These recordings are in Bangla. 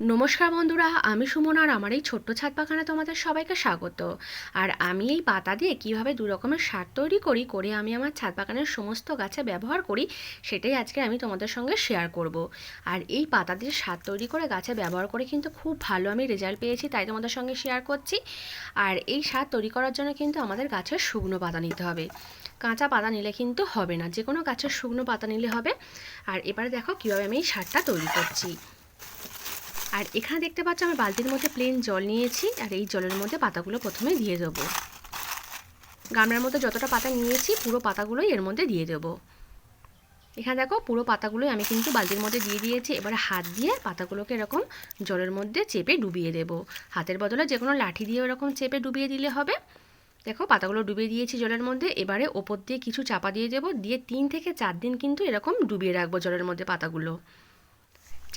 নমস্কার বন্ধুরা, আমি সুমন আর আমার এই ছোট্ট ছাদ বাগানে তোমাদের সবাইকে স্বাগত। আর আমি এই পাতা দিয়ে কীভাবে দু রকমের সার তৈরি করি, করে আমি আমার ছাদ বাগানের সমস্ত গাছে ব্যবহার করি, সেটাই আজকে আমি তোমাদের সঙ্গে শেয়ার করব। আর এই পাতা দিয়ে সার তৈরি করে গাছে ব্যবহার করে কিন্তু খুব ভালো আমি রেজাল্ট পেয়েছি, তাই তোমাদের সঙ্গে শেয়ার করছি। আর এই সার তৈরি করার জন্য কিন্তু আমাদের গাছের শুকনো পাতা নিতে হবে। কাঁচা পাতা নিলে কিন্তু হবে না যে কোনো গাছের শুকনো পাতা নিলে হবে। আর এবারে দেখো কীভাবে আমি এই সারটা তৈরি করছি। আর এখানে দেখতে পাচ্ছ আমি বালতির মধ্যে প্লেন জল নিয়েছি আর এই জলের মধ্যে পাতাগুলো প্রথমে দিয়ে দেবো। গামলার মধ্যে যতটা পাতা নিয়েছি পুরো পাতাগুলোই এর মধ্যে দিয়ে দেবো। এখানে দেখো পুরো পাতাগুলোই আমি কিন্তু বালতির মধ্যে দিয়ে দিয়েছি। এবারে হাত দিয়ে পাতাগুলোকে এরকম জলের মধ্যে চেপে ডুবিয়ে দেব। হাতের বদলে যে কোনো লাঠি দিয়ে এরকম চেপে ডুবিয়ে দিলে হবে। দেখো পাতাগুলো ডুবিয়ে দিয়েছি জলের মধ্যে। এবারে ওপর দিয়ে কিছু চাপা দিয়ে দেবো। দিয়ে তিন থেকে চার দিন কিন্তু এরকম ডুবিয়ে রাখব জলের মধ্যে পাতাগুলো।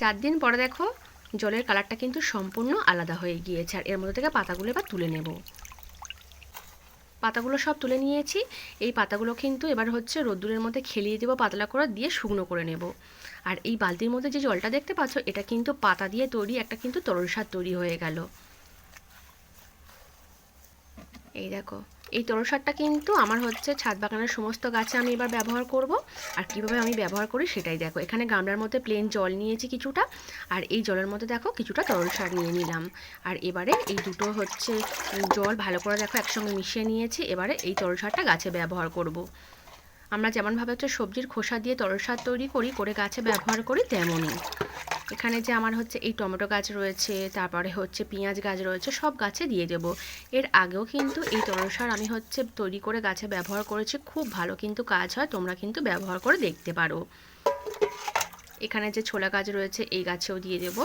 চার দিন পরে দেখো জলের কালারটা কিন্তু সম্পূর্ণ আলাদা হয়ে গিয়েছে। আর এর মধ্যে থেকে পাতাগুলো এবার তুলে নেব। পাতাগুলো সব তুলে নিয়েছি। এই পাতাগুলো কিন্তু এবার হচ্ছে রোদ্দুরের মধ্যে খেলিয়ে দেবো, পাতলা করে দিয়ে শুকনো করে নেব। আর এই বালতির মধ্যে যে জলটা দেখতে পাচ্ছ, এটা কিন্তু পাতা দিয়ে তৈরি একটা কিন্তু তরল সার তৈরি হয়ে গেল। এই দেখো এই তরল সারটা কিন্তু আমার হচ্ছে ছাদ বাগানের সমস্ত গাছে আমি এবার ব্যবহার করব। আর কীভাবে আমি ব্যবহার করি সেটাই দেখো। এখানে গামলার মধ্যে প্লেন জল নিয়েছি কিছুটা। আর এই জলের মধ্যে দেখো কিছুটা তরল সার নিয়ে নিলাম। আর এবারে এই দুটো হচ্ছে জল ভালো করে দেখো একসঙ্গে মিশিয়ে নিয়েছি। এবারে এই তরল সারটা গাছে ব্যবহার করব। আমরা যেমনভাবে হচ্ছে সবজির খোসা দিয়ে তরল সার তৈরি করি, করে গাছে ব্যবহার করি তেমনই। এখানে যে আমার হচ্ছে এই টমেটো গাছ রয়েছে, তারপরে হচ্ছে পেঁয়াজ গাছ রয়েছে, সব গাছে দিয়ে দেব। এর আগেও কিন্তু এই তরল সার আমি হচ্ছে তৈরি করে গাছে ব্যবহার করেছি, খুব ভালো কিন্তু কাজ হয়, তোমরা কিন্তু ব্যবহার করে দেখতে পারো। এখানে যে ছোলা গাছ রয়েছে, এই গাছেও দিয়ে দেবো।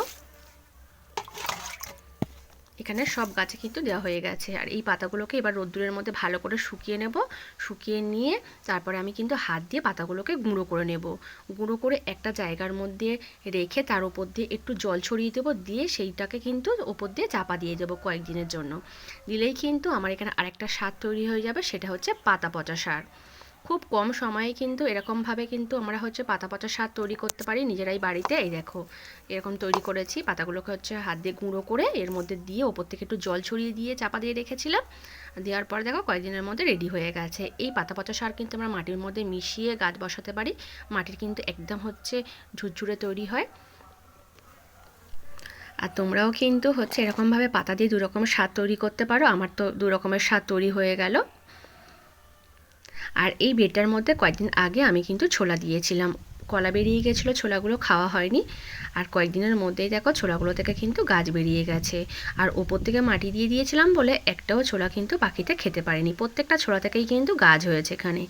এখানে সব গাছে কিন্তু দেওয়া হয়ে গেছে। আর এই পাতাগুলোকে এবার রোদ্দুরের মধ্যে ভালো করে শুকিয়ে নেব। শুকিয়ে নিয়ে তারপরে আমি কিন্তু হাত দিয়ে পাতাগুলোকে গুঁড়ো করে নেব। গুঁড়ো করে একটা জায়গার মধ্যে রেখে তার উপর দিয়ে একটু জল ছড়িয়ে দেবো। দিয়ে সেইটাকে কিন্তু ওপর দিয়ে চাপা দিয়ে দেবো কয়েকদিনের জন্য। দিলেই কিন্তু আমার এখানে আরেকটা সার তৈরি হয়ে যাবে, সেটা হচ্ছে পাতা পচা সার। খুব কম সময়ে কিন্তু, এরকমভাবে কিন্তু আমরা হচ্ছে পাতা পচা সার তৈরি করতে পারি নিজেরাই বাড়িতে। এই দেখো, এরকম তৈরি করেছি। পাতাগুলোকে হচ্ছে হাত দিয়ে গুঁড়ো করে এর মধ্যে দিয়ে ওপর থেকে একটু জল ছড়িয়ে দিয়ে চাপা দিয়ে রেখেছিলাম। দেওয়ার পর দেখো কয়েকদিনের মধ্যে রেডি হয়ে গেছে। এই পাতা পচা সার কিন্তু আমরা মাটির মধ্যে মিশিয়ে গাছ বসাতে পারি। মাটির কিন্তু একদম হচ্ছে ঝুরঝুরে তৈরি হয়। আর তোমরাও কিন্তু হচ্ছে এরকমভাবে পাতা দিয়ে দু রকমের স্বাদ তৈরি করতে পারো। আমার তো দু রকমের স্বাদ তৈরি হয়ে গেল। আর এই বেডটার মধ্যে কয়েকদিন আগে আমি কিন্তু ছোলা দিয়েছিলাম। কলা বেরিয়ে গেছিল, ছোলাগুলো খাওয়া হয়নি। আর কয়েকদিনের মধ্যেই দেখো ছোলাগুলো থেকে কিন্তু গাছ বেরিয়ে গেছে। আর ওপর থেকে মাটি দিয়ে দিয়েছিলাম বলে একটাও ছোলা কিন্তু পাখিতে খেতে পারেনি। প্রত্যেকটা ছোলা থেকেই কিন্তু গাছ হয়েছে এখানে।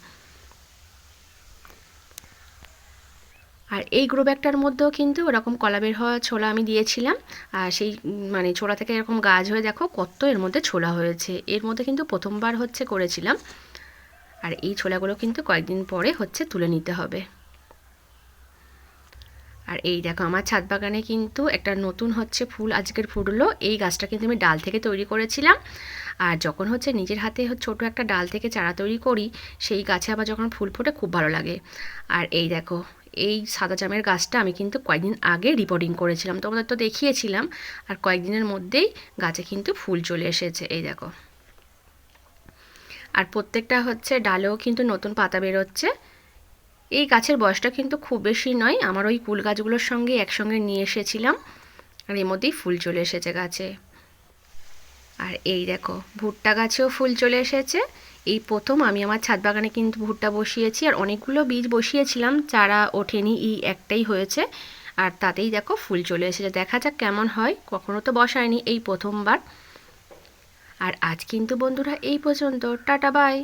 আর এই গ্রো ব্যাগটার মধ্যেও কিন্তু ওরকম কলা বের হওয়া ছোলা আমি দিয়েছিলাম। আর সেই মানে ছোলা থেকে এরকম গাছ হয়ে দেখো কত এর মধ্যে ছোলা হয়েছে। এর মধ্যে কিন্তু প্রথমবার হচ্ছে করেছিলাম। আর এই ছোলাগুলো কিন্তু কয়েকদিন পরে হচ্ছে তুলে নিতে হবে। আর এই দেখো, আমার ছাদ বাগানে কিন্তু একটা নতুন হচ্ছে ফুল আজকের ফুটলো। এই গাছটা কিন্তু আমি ডাল থেকে তৈরি করেছিলাম। আর যখন হচ্ছে নিজের হাতে ছোট একটা ডাল থেকে চারা তৈরি করি, সেই গাছে আবার যখন ফুল ফোটে খুব ভালো লাগে। আর এই দেখো, এই সাদা জামের গাছটা আমি কিন্তু কয়েকদিন আগে রিপোর্টিং করেছিলাম। তোমাদের তো দেখিয়েছিলাম। আর কয়েকদিনের মধ্যেই গাছে কিন্তু ফুল চলে এসেছে। এই দেখো। আর প্রত্যেকটা হচ্ছে ডালেও কিন্তু নতুন পাতা বেরোচ্ছে। এই গাছের বয়সটা কিন্তু খুব বেশি নয়, আমার ওই ফুল গাছগুলোর সঙ্গে একসঙ্গে নিয়ে এসেছিলাম আর এর মধ্যেই ফুল চলে এসেছে গাছে। আর এই দেখো, ভুট্টা গাছেও ফুল চলে এসেছে। এই প্রথম আমি আমার ছাদ বাগানে কিন্তু ভুট্টা বসিয়েছি আর অনেকগুলো বীজ বসিয়েছিলাম, চারা ওঠেনি এই একটাই হয়েছে। আর তাতেই দেখো ফুল চলে এসেছে, দেখা যাক কেমন হয়, কখনো তো বসায়নি এই প্রথমবার। আর আজ কিন্তু বন্ধুরা এই পর্যন্ত টাটা বাই